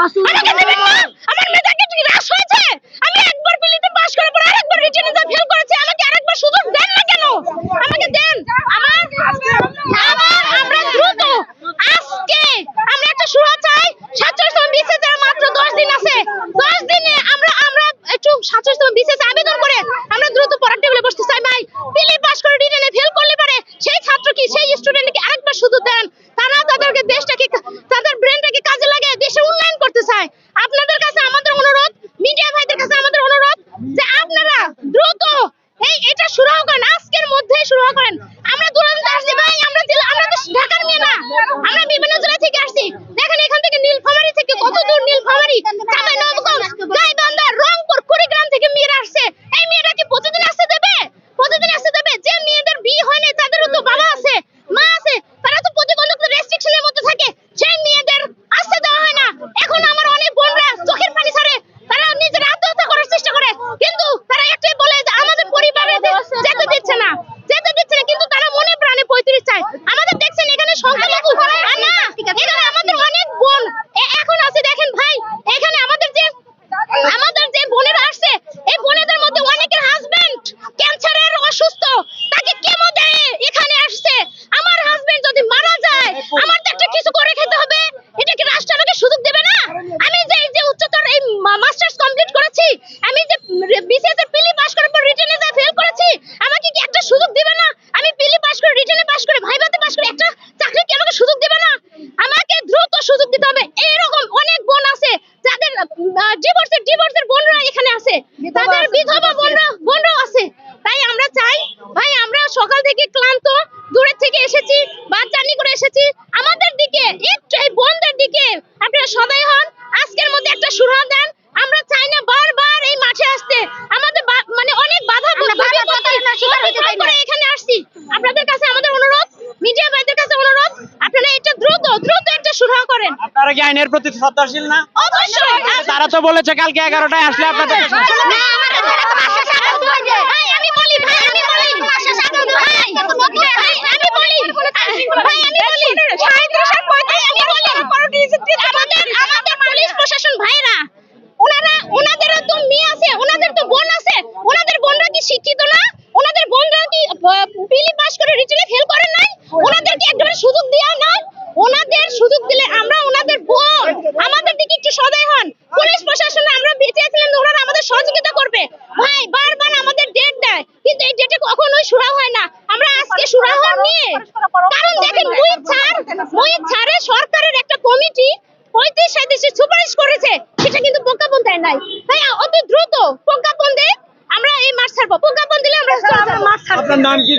পাঁচু আমরা বিভিন্ন আছে? তাদের বিধবা বোনরাও আছে। তাই আমরা চাই ভাই আমরা সকাল থেকে ক্লান্ত দূরের থেকে এসেছি বা নিয়ে করে এসেছি। আমাদের দিকে একটু এই বোনদের দিকে আপনারা সদাই আপনারা কি আইনের প্রতি শ্রদ্ধাশীল না? তারা তো বলেছে কালকে এগারোটায় আসলে আপনাদের করবে? ভাই বারবার আমাদের ডেট দেয়। কিন্তু এই ডেটে কখনোই সুরা হয় না। আমরা আজকে সুরা হওয়ার নিয়ে কারণ দেখেন মুহিত স্যার মুহিত স্যারের সরকারের একটা কমিটি পঁয়ত্রিশ সাঁত্রিশে সুপারিশ করেছে। সেটা কিন্তু প্রজ্ঞাপন দেয় নাই। তাই অতি দ্রুত প্রজ্ঞাপন দে আমরা এই মাঠ ছাড়বো। প্রজ্ঞাপন দিলে আমরা মাছ ছাড়বো আপনার নাম কি